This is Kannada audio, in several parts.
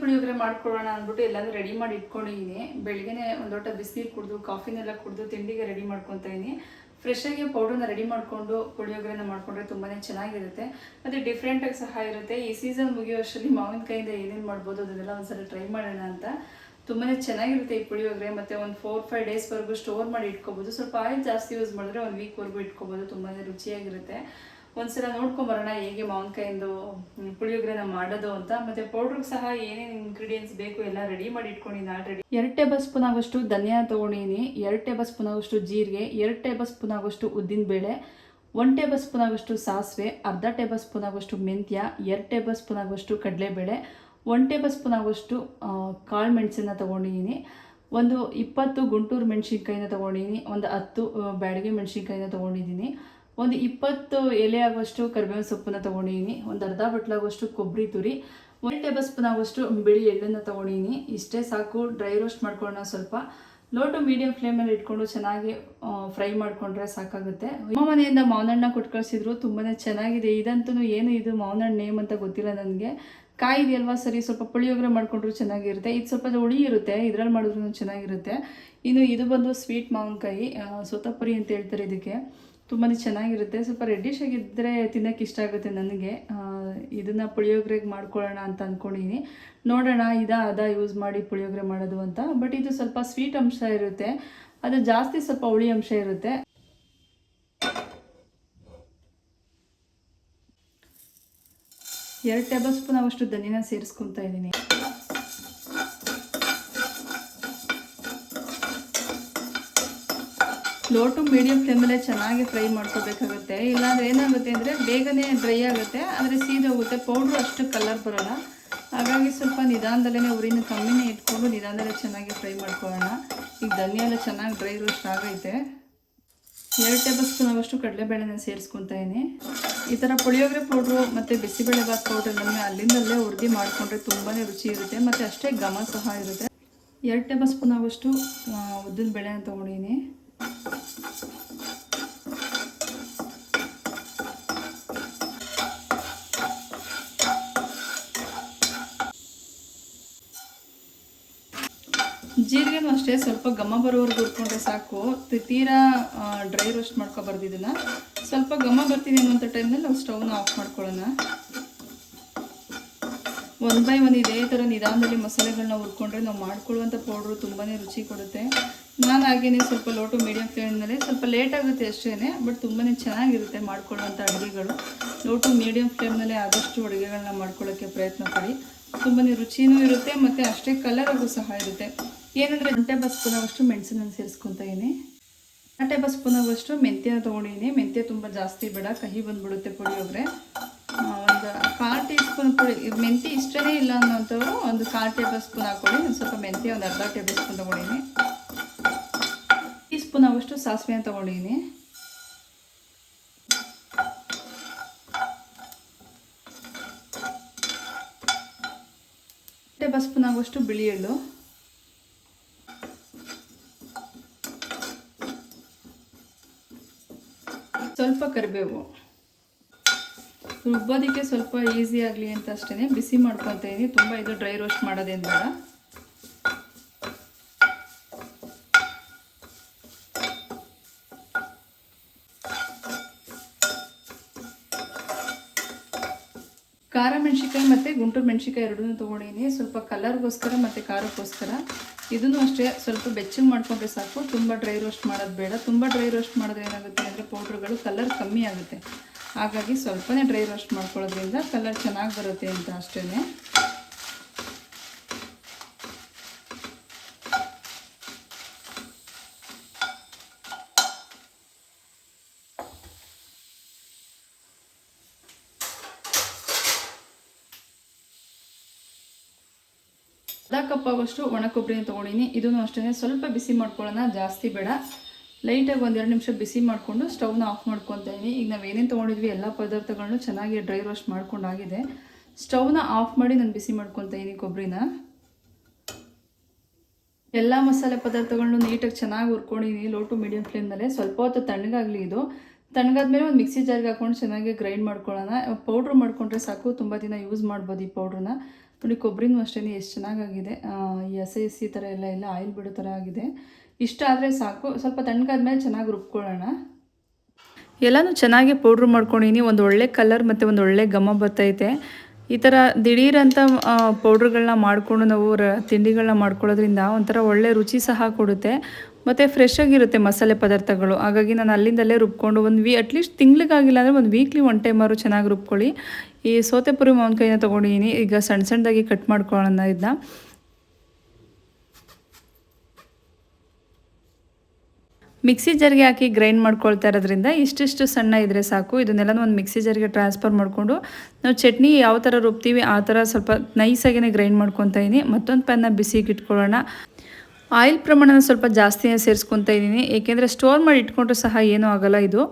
ಪುಳಿಯೋಗರೆ ಮಾಡ್ಕೊಳ್ಳೋಣ ಅಂದ್ಬಿಟ್ಟು ಎಲ್ಲಾನು ರೆಡಿ ಮಾಡಿ ಇಟ್ಕೊಂಡಿದ್ದೀನಿ ಬೆಳಗ್ಗೆನೆ ಒಂದು ಲೋಟ ಬಿಸಿನೀರು ಕುಡಿದು, ಕಾಫಿನೆಲ್ಲ ಕುಡಿದು, ತಿಂಡಿಗೆ ರೆಡಿ ಮಾಡ್ಕೊತಾ ಇದ್ದೀನಿ ಫ್ರೆಶ್ ಆಗಿ ಪೌಡರ್ನ ರೆಡಿ ಮಾಡಿಕೊಂಡು ಪುಳಿಯೋಗರೆನ ಮಾಡ್ಕೊಂಡ್ರೆ ತುಂಬಾ ಚೆನ್ನಾಗಿರುತ್ತೆ. ಮತ್ತು ಡಿಫ್ರೆಂಟಾಗಿ ಸಹ ಇರುತ್ತೆ. ಈ ಸೀಸನ್ ಮುಗಿಯೋ ಅಷ್ಟರಲ್ಲಿ ಮಾವಿನಕಾಯಿಂದ ಏನೇನು ಮಾಡ್ಬೋದು ಅದನ್ನೆಲ್ಲ ಒಂದ್ಸಲ ಟ್ರೈ ಮಾಡೋಣ ಅಂತ. ತುಂಬಾ ಚೆನ್ನಾಗಿರುತ್ತೆ ಈ ಪುಳಿಯೋಗರೆ. ಮತ್ತು ಒಂದು ಫೋರ್ ಫೈವ್ ಡೇಸ್ವರೆಗೂ ಸ್ಟೋರ್ ಮಾಡಿ ಇಟ್ಕೋಬೋದು. ಸ್ವಲ್ಪ ಆಯಿಲ್ ಜಾಸ್ತಿ ಯೂಸ್ ಮಾಡಿದ್ರೆ ಒಂದು ವೀಕ್ವರೆಗೂ ಇಟ್ಕೋಬೋದು. ತುಂಬಾ ರುಚಿಯಾಗಿರುತ್ತೆ. ಒಂದ್ಸಲ ನೋಡ್ಕೊಂಬರೋಣ ಹೇಗೆ ಮಾವಿನಕಾಯಿಂದು ಪುಳಿಯೋಗ್ರೆನ ಮಾಡೋದು ಅಂತ. ಮತ್ತೆ ಪೌಡ್ರಿಗೆ ಸಹ ಏನೇನು ಇಂಗ್ರೀಡಿಯೆಂಟ್ಸ್ ಬೇಕು ಎಲ್ಲ ರೆಡಿ ಮಾಡಿ ಇಟ್ಕೊಂಡಿದ್ದೀನಿ ಆಲ್ರೆಡಿ ಎರಡು ಟೇಬಲ್ ಸ್ಪೂನ್ ಆಗೋಷ್ಟು ಧನಿಯಾ ತೊಗೊಂಡಿನಿ ಎರಡು ಟೇಬಲ್ ಸ್ಪೂನ್ ಆಗೋಷ್ಟು ಜೀರಿಗೆ, ಎರಡು ಟೇಬಲ್ ಸ್ಪೂನ್ ಆಗೋಷ್ಟು ಉದ್ದಿನಬೇಳೆ ಒನ್ ಟೇಬಲ್ ಸ್ಪೂನ್ ಆಗೋಷ್ಟು ಸಾಸಿವೆ, ಅರ್ಧ ಟೇಬಲ್ ಸ್ಪೂನ್ ಆಗೋಷ್ಟು ಮೆಂತ್ಯ, ಎರಡು ಟೇಬಲ್ ಸ್ಪೂನ್ ಆಗೋಷ್ಟು ಕಡಲೆಬೇಳೆ ಒನ್ ಟೇಬಲ್ ಸ್ಪೂನ್ ಆಗೋಷ್ಟು ಕಾಳು ಮೆಣಸನ್ನ ತೊಗೊಂಡಿದ್ದೀನಿ ಒಂದು ಇಪ್ಪತ್ತು ಗುಂಟೂರು ಮೆಣಸಿನ್ಕಾಯಿನ ತೊಗೊಂಡಿದ್ದೀನಿ ಒಂದು ಹತ್ತು ಬ್ಯಾಡಗೆ ಮೆಣಸಿನ್ಕಾಯಿನ ತೊಗೊಂಡಿದ್ದೀನಿ ಒಂದು ಇಪ್ಪತ್ತು ಎಲೆ ಆಗುವಷ್ಟು ಕರಿಬೇವಿನ ಸೊಪ್ಪನ್ನ ತೊಗೊಂಡಿದ್ದೀನಿ ಒಂದು ಅರ್ಧ ಬಟ್ಲಾಗುವಷ್ಟು ಕೊಬ್ಬರಿ ತುರಿ, ಒಂದು ಟೇಬಲ್ ಸ್ಪೂನ್ ಆಗುವಷ್ಟು ಬಿಳಿ ಎಳ್ಳನ್ನು ತೊಗೊಂಡಿದ್ದೀನಿ ಇಷ್ಟೇ ಸಾಕು. ಡ್ರೈ ರೋಸ್ಟ್ ಮಾಡ್ಕೊಳ್ಳೋಣ ಸ್ವಲ್ಪ. ಲೋ ಟು ಮೀಡಿಯಂ ಫ್ಲೇಮಲ್ಲಿ ಇಟ್ಕೊಂಡು ಚೆನ್ನಾಗಿ ಫ್ರೈ ಮಾಡಿಕೊಂಡ್ರೆ ಸಾಕಾಗುತ್ತೆ. ನಮ್ಮ ಮನೆಯಿಂದ ಮಾವನಣ್ಣ ಕೊಟ್ಟು ಕಳಿಸಿದ್ರು ತುಂಬಾ ಚೆನ್ನಾಗಿದೆ. ಇದಂತೂ ಏನು ಇದು ಮಾವನಣ್ಣ ನೇಮ್ ಅಂತ ಗೊತ್ತಿಲ್ಲ ನನಗೆ. ಕಾಯಿ ಇದೆಯಲ್ವಾ ಸರಿ, ಸ್ವಲ್ಪ ಪುಳಿಯೋಗರೆ ಮಾಡಿಕೊಂಡ್ರು ಚೆನ್ನಾಗಿರುತ್ತೆ. ಇದು ಸ್ವಲ್ಪ ಹುಳಿ ಇರುತ್ತೆ, ಇದ್ರಲ್ಲಿ ಮಾಡಿದ್ರು ಚೆನ್ನಾಗಿರುತ್ತೆ. ಇನ್ನು ಇದು ಬಂದು ಸ್ವೀಟ್ ಮಾವಿನಕಾಯಿ ಸೊತ್ತಪುರಿ ಅಂತ ಹೇಳ್ತಾರೆ ಇದಕ್ಕೆ. ತುಂಬಾ ಚೆನ್ನಾಗಿರುತ್ತೆ. ಸ್ವಲ್ಪ ರೆಡ್ಡಿಶ್ ಆಗಿದ್ದರೆ ತಿನ್ನೋಕೆ ಇಷ್ಟ ಆಗುತ್ತೆ ನನಗೆ. ಇದನ್ನು ಇದನ್ನ ಪುಳಿಯೋಗರೆಗೆ ಮಾಡ್ಕೊಳ್ಳೋಣ ಅಂತ ಅಂದ್ಕೊಂಡಿದ್ದೀನಿ ನೋಡೋಣ, ಇದ, ಅದ ಯೂಸ್ ಮಾಡಿ ಪುಳಿಯೋಗರೆ ಮಾಡೋದು ಅಂತ. ಬಟ್ ಇದು ಸ್ವಲ್ಪ ಸ್ವೀಟ್ ಅಂಶ ಇರುತ್ತೆ. ಅದು ಜಾಸ್ತಿ ಸ್ವಲ್ಪ ಹುಳಿ ಅಂಶ ಇರುತ್ತೆ. ಎರಡು ಟೇಬಲ್ ಸ್ಪೂನ್ ಅವಷ್ಟು ಧನಿನ ಸೇರಿಸ್ಕೊತಾ ಇದ್ದೀನಿ ಲೋ ಟು ಮೀಡಿಯಂ ಫ್ಲೇಮಲ್ಲೇ ಚೆನ್ನಾಗಿ ಫ್ರೈ ಮಾಡ್ಕೋಬೇಕಾಗುತ್ತೆ. ಇಲ್ಲಾಂದರೆ ಏನಾಗುತ್ತೆ ಅಂದರೆ ಬೇಗನೆ ಡ್ರೈ ಆಗುತ್ತೆ. ಆದರೆ ಸೀದೋಗುತ್ತೆ ಪೌಡ್ರು ಅಷ್ಟು ಕಲರ್ ಬರೋಲ್ಲ. ಹಾಗಾಗಿ ಸ್ವಲ್ಪ ನಿಧಾನದಲ್ಲೇ ಉರಿನ ಕಮ್ಮಿನೇ ಇಟ್ಕೊಂಡು ನಿಧಾನದಲ್ಲೇ ಚೆನ್ನಾಗಿ ಫ್ರೈ ಮಾಡ್ಕೊಳ್ಳೋಣ. ಈಗ ಧನಿಯಾ ಚೆನ್ನಾಗಿ ಡ್ರೈ ರೋಸ್ಟ್ ಆಗೈತೆ ಎರಡು ಟೇಬಲ್ ಸ್ಪೂನ್ ಆಗೋಷ್ಟು ಕಡಲೆಬೇಳೆನ ಸೇರಿಸ್ಕೊತಾ ಇದ್ದೀನಿ ಈ ಥರ ಪುಳಿಯೋಗರೆ ಪೌಡ್ರು ಮತ್ತು ಬಿಸಿಬೇಳೆಬಾತ್ ಪೌಡ್ರ್ ನಮಗೆ ಅಲ್ಲಿಂದಲ್ಲೇ ಉರ್ದಿ ಮಾಡಿಕೊಂಡ್ರೆ ತುಂಬಾ ರುಚಿ ಇರುತ್ತೆ. ಮತ್ತು ಅಷ್ಟೇ ಘಮ ಸಹ ಇರುತ್ತೆ. ಎರಡು ಟೇಬಲ್ ಸ್ಪೂನ್ ಆಗೋಷ್ಟು ಉದ್ದಿನ ಬೇಳೆನ ತೊಗೊಂಡಿದ್ದೀನಿ ಅಷ್ಟೇ ಸ್ವಲ್ಪ ಘಮ ಬರೋವರೆಗೂ ಹುರ್ಕೊಂಡ್ರೆ ಸಾಕು. ತೀರಾ ಡ್ರೈ ರೋಸ್ಟ್ ಮಾಡ್ಕೊಬಾರ್ದು ಇದನ್ನು ಸ್ವಲ್ಪ ಘಮ ಬರ್ತೀನಿ ಅನ್ನುವಂಥ ಟೈಮ್ನಲ್ಲಿ ನಾವು ಸ್ಟವ್ನ ಆಫ್ ಮಾಡ್ಕೊಳ್ಳೋಣ. ಒನ್ ಬೈ ಒನ್ ಇದೇ ಥರ ನಿಧಾನದಲ್ಲಿ ಮಸಾಲೆಗಳನ್ನ ಹುರ್ಕೊಂಡ್ರೆ ನಾವು ಮಾಡ್ಕೊಳ್ಳುವಂಥ ಪೌಡ್ರು ತುಂಬಾ ರುಚಿ ಕೊಡುತ್ತೆ. ನಾನು ಹಾಗೇನೆ ಸ್ವಲ್ಪ ಲೋಟು ಮೀಡಿಯಮ್ ಮೀಡಿಯಂ ಫ್ಲೇಮ್ನಲ್ಲಿ ಸ್ವಲ್ಪ ಲೇಟ್ ಆಗುತ್ತೆ ಅಷ್ಟೇ ಬಟ್ ತುಂಬಾ ಚೆನ್ನಾಗಿರುತ್ತೆ ಮಾಡ್ಕೊಳ್ಳುವಂಥ ಅಡುಗೆಗಳು. ಲೋಟು ಮೀಡಿಯಂ ಫ್ಲೇಮ್ನಲ್ಲೇ ಆದಷ್ಟು ಅಡುಗೆಗಳನ್ನ ಮಾಡ್ಕೊಳ್ಳೋಕ್ಕೆ ಪ್ರಯತ್ನ ಪಡಿ. ತುಂಬಾ ರುಚಿನೂ ಇರುತ್ತೆ, ಮತ್ತು ಅಷ್ಟೇ ಕಲರಾಗೂ ಸಹ ಇರುತ್ತೆ. ಏನಂದರೆ ಒಂದು ಟೇಬಲ್ ಸ್ಪೂನ್ ಆಗುವಷ್ಟು ಸೇರಿಸ್ಕೊತಾ ಇದ್ದೀನಿ ಒಂದು ಟೇಬಲ್ ಸ್ಪೂನ್ ಆಗುವಷ್ಟು ಮೆಂತ್ಯ ತೊಗೊಂಡಿದ್ದೀನಿ ಮೆಂತ್ಯ ತುಂಬ ಜಾಸ್ತಿ ಬೇಡ ಕಹಿ ಬಂದ್ಬಿಡುತ್ತೆ ಪುಳಿಯೋಗರೆ ಆ, ಒಂದು ಕಾಲು ಟೀ ಸ್ಪೂನ್ ಪುಳಿ ಮೆಂತ್ಯ ಇಷ್ಟನೇ ಇಲ್ಲ ಅನ್ನೋಂಥವ್ರು ಒಂದು ಕಾಲು ಟೇಬಲ್ ಸ್ಪೂನ್ ಹಾಕೊಳ್ಳಿ ಒಂದು ಸ್ವಲ್ಪ ಮೆಂತ್ಯ ಒಂದು ಅರ್ಧ ಟೇಬಲ್ ಸ್ಪೂನ್ ತೊಗೊಂಡಿದ್ದೀನಿ ಟೀ ಸ್ಪೂನ್ ಆಗುವಷ್ಟು ಸಾಸಿವೆ ತೊಗೊಂಡಿದ್ದೀನಿ ಟೇಬಲ್ ಸ್ಪೂನ್ ಆಗುವಷ್ಟು ಬಿಳಿ ಎಳ್ಳು. ಸ್ವಲ್ಪ ಕರಿಬೇವು. ರುಬ್ಬೋದಕ್ಕೆ ಸ್ವಲ್ಪ ಈಸಿ ಆಗಲಿ ಅಂತ ಅಷ್ಟೇ ಬಿಸಿ ಮಾಡ್ಕೊತಾ ಇದ್ದೀನಿ ತುಂಬ ಇದು ಡ್ರೈ ರೋಸ್ಟ್ ಮಾಡೋದೇನು ಬೇಡ. ಖಾರ ಮೆಣಸಿಕಾಯಿ ಮತ್ತು ಗುಂಟೂರು ಮೆಣಸಿಕಾಯಿ ಎರಡೂ ತೊಗೊಂಡಿದ್ದೀನಿ ಸ್ವಲ್ಪ ಕಲರ್ಗೋಸ್ಕರ ಮತ್ತು ಖಾರಕ್ಕೋಸ್ಕರ. ಇದನ್ನು ಅಷ್ಟೇ ಸ್ವಲ್ಪ ಬೆಚ್ಚಗೆ ಮಾಡಿಕೊಂಡ್ರೆ ಸಾಕು. ತುಂಬ ಡ್ರೈ ರೋಸ್ಟ್ ಮಾಡೋದು ಬೇಡ. ತುಂಬ ಡ್ರೈ ರೋಸ್ಟ್ ಮಾಡಿದ್ರೆ ಏನಾಗುತ್ತೆ ಅಂದರೆ ಪೌಡ್ರುಗಳು ಕಲರ್ ಕಮ್ಮಿ ಆಗುತ್ತೆ. ಹಾಗಾಗಿ ಸ್ವಲ್ಪನೇ ಡ್ರೈ ರೋಸ್ಟ್ ಮಾಡ್ಕೊಳ್ಳೋದ್ರಿಂದ ಕಲರ್ ಚೆನ್ನಾಗಿ ಬರುತ್ತೆ ಅಂತ ಅಷ್ಟೇ ಕಪ್ ಆಗೋಷ್ಟು ಒಣ ಕೊಬ್ಬರಿನ ತೊಗೊಂಡಿನಿ. ಇದನ್ನು ಅಷ್ಟೇ ಸ್ವಲ್ಪ ಬಿಸಿ ಮಾಡ್ಕೊಳ್ಳೋಣ. ಜಾಸ್ತಿ ಬೇಡ. ಲೈಟಾಗಿ ಒಂದೆರಡು ನಿಮಿಷ ಬಿಸಿ ಮಾಡಿಕೊಂಡು ಸ್ಟವ್ನ ಆಫ್ ಮಾಡ್ಕೊತಾ ಇದೀನಿ ಈಗ ನಾವು ಏನೇನು ತೊಗೊಂಡಿದ್ವಿ, ಎಲ್ಲ ಪದಾರ್ಥಗಳನ್ನು ಚೆನ್ನಾಗಿ ಡ್ರೈ ರೋಸ್ಟ್ ಮಾಡ್ಕೊಂಡಾಗಿದೆ. ಸ್ಟವ್ನ ಆಫ್ ಮಾಡಿ ನಾನು ಬಿಸಿ ಮಾಡ್ಕೊತಾ ಇದೀನಿ ಕೊಬ್ಬರಿನ. ಎಲ್ಲ ಮಸಾಲೆ ಪದಾರ್ಥಗಳನ್ನು ನೀಟಾಗಿ ಚೆನ್ನಾಗಿ ಹುರ್ಕೊಂಡಿದ್ದೀನಿ. ಲೋ ಟು ಮೀಡಿಯಂ ಫ್ಲೇಮ್ನಲ್ಲೇ ಸ್ವಲ್ಪ ಹೊತ್ತು ತಣ್ಣಗಾಗಲಿ ಇದು. ತಣ್ಣಗಾದ್ಮೇಲೆ ಒಂದು ಮಿಕ್ಸಿ ಜಾರಿಗೆ ಹಾಕೊಂಡು ಚೆನ್ನಾಗಿ ಗ್ರೈಂಡ್ ಮಾಡ್ಕೊಳ್ಳೋಣ. ಪೌಡ್ರ್ ಮಾಡಿಕೊಂಡ್ರೆ ಸಾಕು. ತುಂಬ ದಿನ ಯೂಸ್ ಮಾಡ್ಬೋದು ಈ ಪೌಡ್ರನ್ನ ನೋಡಿ, ಕೊಬ್ಬರಿನೂ ಅಷ್ಟೇ ಎಷ್ಟು ಚೆನ್ನಾಗಾಗಿದೆ. ಈ ಹಸಿ ಹಸಿ ಥರ ಎಲ್ಲ ಇಲ್ಲ ಆಯಿಲ್ ಬಿಡೋ ಥರ ಆಗಿದೆ. ಇಷ್ಟ ಆದರೆ ಸಾಕು. ಸ್ವಲ್ಪ ತಣ್ಣಗಾದ್ಮೇಲೆ ಚೆನ್ನಾಗಿ ರುಬ್ಕೊಳ್ಳೋಣ. ಎಲ್ಲನೂ ಚೆನ್ನಾಗಿ ಪೌಡ್ರ್ ಮಾಡ್ಕೊಂಡಿನಿ. ಒಂದು ಒಳ್ಳೆ ಕಲರ್ ಮತ್ತು ಒಂದು ಒಳ್ಳೆ ಘಮ ಬರ್ತೈತೆ. ಈ ಥರ ದಿಢೀರಂಥ ಪೌಡ್ರ್ಗಳನ್ನ ಮಾಡಿಕೊಂಡು ನಾವು ರ ತಿಂಡಿಗಳನ್ನ ಮಾಡ್ಕೊಳ್ಳೋದ್ರಿಂದ ಒಂಥರ ಒಳ್ಳೆ ರುಚಿ ಸಹ ಕೊಡುತ್ತೆ. ಮತ್ತು ಫ್ರೆಶ್ ಆಗಿರುತ್ತೆ ಮಸಾಲೆ ಪದಾರ್ಥಗಳು. ಹಾಗಾಗಿ ನಾನು ಅಲ್ಲಿಂದಲೇ ರುಬ್ಕೊಂಡು ಒಂದು ವೀ ಅಟ್ಲೀಸ್ಟ್ ತಿಂಗ್ಳಿಗಾಗಿಲ್ಲ ಅಂದರೆ ಒಂದು ವೀಕ್ಲಿ ಒನ್ ಟೈಮಾರು ಚೆನ್ನಾಗಿ ರುಬ್ಕೊಳ್ಳಿ. ಈ ಸೋತೆಪುರಿ ಮಾವಿನಕಾಯಿನ ತೊಗೊಂಡಿದ್ದೀನಿ ಈಗ ಸಣ್ಣ ಸಣ್ಣದಾಗಿ ಕಟ್ ಮಾಡ್ಕೊಳ್ಳೋಣ ಇದನ್ನ ಮಿಕ್ಸಿ ಜಾರ್ಗೆ ಹಾಕಿ ಗ್ರೈಂಡ್ ಮಾಡ್ಕೊಳ್ತಾ ಇರೋದ್ರಿಂದ ಇಷ್ಟಿಷ್ಟು ಸಣ್ಣ ಇದ್ದರೆ ಸಾಕು. ಇದನ್ನೆಲ್ಲ ಒಂದು ಮಿಕ್ಸಿ ಜಾರ್ಗೆ ಟ್ರಾನ್ಸ್ಫರ್ ಮಾಡಿಕೊಂಡು ನಾವು ಚಟ್ನಿ ಯಾವ ಥರ ರುಬ್ತೀವಿ ಆ ಥರ ಸ್ವಲ್ಪ ನೈಸಾಗೇ ಗ್ರೈಂಡ್ ಮಾಡ್ಕೊತಾ ಇದ್ದೀನಿ ಮತ್ತೊಂದು ಪ್ಯಾನ್ನ ಬಿಸಿಗೆ ಇಟ್ಕೊಳ್ಳೋಣ. ಆಯಿಲ್ ಪ್ರಮಾಣನ ಸ್ವಲ್ಪ ಜಾಸ್ತಿನೇ ಸೇರಿಸ್ಕೊತಾ ಇದ್ದೀನಿ. ಏಕೆಂದರೆ ಸ್ಟೋರ್ ಮಾಡಿ ಇಟ್ಕೊಂಡ್ರೂ ಸಹ ಏನೂ ಆಗಲ್ಲ ಇದು.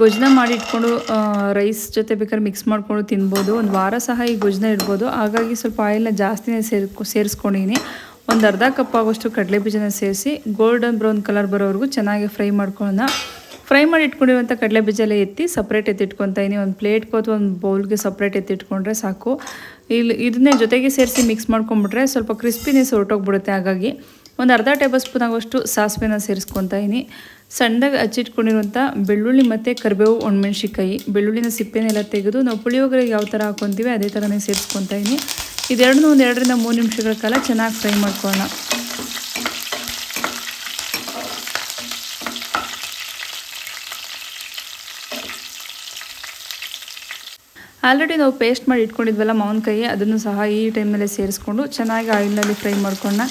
ಗೊಜ್ಜನ ಮಾಡಿ ಇಟ್ಕೊಂಡು ರೈಸ್ ಜೊತೆ ಬೇಕಾದ್ರೆ ಮಿಕ್ಸ್ ಮಾಡಿಕೊಂಡು ತಿನ್ಬೋದು. ಒಂದು ವಾರ ಸಹ ಈ ಗೊಜ್ಜನ ಇಡ್ಬೋದು. ಹಾಗಾಗಿ ಸ್ವಲ್ಪ ಆಯಿಲ್ನ ಜಾಸ್ತಿನೇ ಸೇರ್ಕೊ, ಸೇರಿಸ್ಕೊಂಡಿದ್ದೀನಿ. ಒಂದು ಅರ್ಧ ಕಪ್ ಆಗೋಷ್ಟು ಕಡಲೆ ಬೀಜನ ಸೇರಿಸಿ ಗೋಲ್ಡನ್ ಬ್ರೌನ್ ಕಲರ್ ಬರೋವರೆಗೂ ಚೆನ್ನಾಗಿ ಫ್ರೈ ಮಾಡ್ಕೊಳ್ಳೋಣ. ಫ್ರೈ ಮಾಡಿ ಇಟ್ಕೊಂಡಿರುವಂಥ ಕಡಲೆ ಬೀಜಲ್ಲ ಎತ್ತಿ ಸಪ್ರೇಟ್ ಎತ್ತಿಟ್ಕೊತಾ ಇದ್ದೀನಿ. ಒಂದು ಪ್ಲೇಟ್ಗೆ ಅಥವಾ ಒಂದು ಬೌಲ್ಗೆ ಸಪ್ರೇಟ್ ಎತ್ತಿಟ್ಕೊಂಡ್ರೆ ಸಾಕು. ಇಲ್ಲಿ ಇದನ್ನೇ ಜೊತೆಗೆ ಸೇರಿಸಿ ಮಿಕ್ಸ್ ಮಾಡ್ಕೊಂಬಿಟ್ರೆ ಸ್ವಲ್ಪ ಕ್ರಿಸ್ಪಿನೆಸ್ ಹೊರಟೋಗ್ಬಿಡುತ್ತೆ ಹಾಗಾಗಿ. ಒಂದು ಅರ್ಧ ಟೇಬಲ್ ಸ್ಪೂನ್ ಆಗುವಷ್ಟು ಸಾಸಿವೆನ ಸೇರಿಸ್ಕೊತಾ ಇದೀನಿ. ಸಣ್ಣದಾಗಿ ಹಚ್ಚಿಟ್ಕೊಂಡಿರುವಂಥ ಬೆಳ್ಳುಳ್ಳಿ ಮತ್ತು ಕರಿಬೇವು ಒಣಮೆಣ್ಸಿಕಾಯಿ ಬೆಳ್ಳುಳ್ಳಿನ ಸಿಪ್ಪೆನೆಲ್ಲ ತೆಗೆದು ನಾವು ಪುಳಿಯೋಗರೆಗೆ ಯಾವ ಥರ ಹಾಕ್ಕೊತೀವಿ ಅದೇ ಥರನೇ ಸೇರಿಸ್ಕೊತಾ ಇದೀನಿ. ಇದೆರಡನ್ನೂ ಒಂದು ಎರಡರಿಂದ ಮೂರು ನಿಮಿಷಗಳ ಕಾಲ ಚೆನ್ನಾಗಿ ಫ್ರೈ ಮಾಡ್ಕೊಳ್ಳೋಣ. ಆಲ್ರೆಡಿ ನಾವು ಪೇಸ್ಟ್ ಮಾಡಿ ಇಟ್ಕೊಂಡಿದ್ವಲ್ಲ ಮಾವಿನಕಾಯಿ, ಅದನ್ನು ಸಹ ಈ ಟೈಮಲ್ಲೇ ಸೇರಿಸ್ಕೊಂಡು ಚೆನ್ನಾಗಿ ಆಯಿಲ್ನಲ್ಲಿ ಫ್ರೈ ಮಾಡ್ಕೊಳ್ಳೋಣ.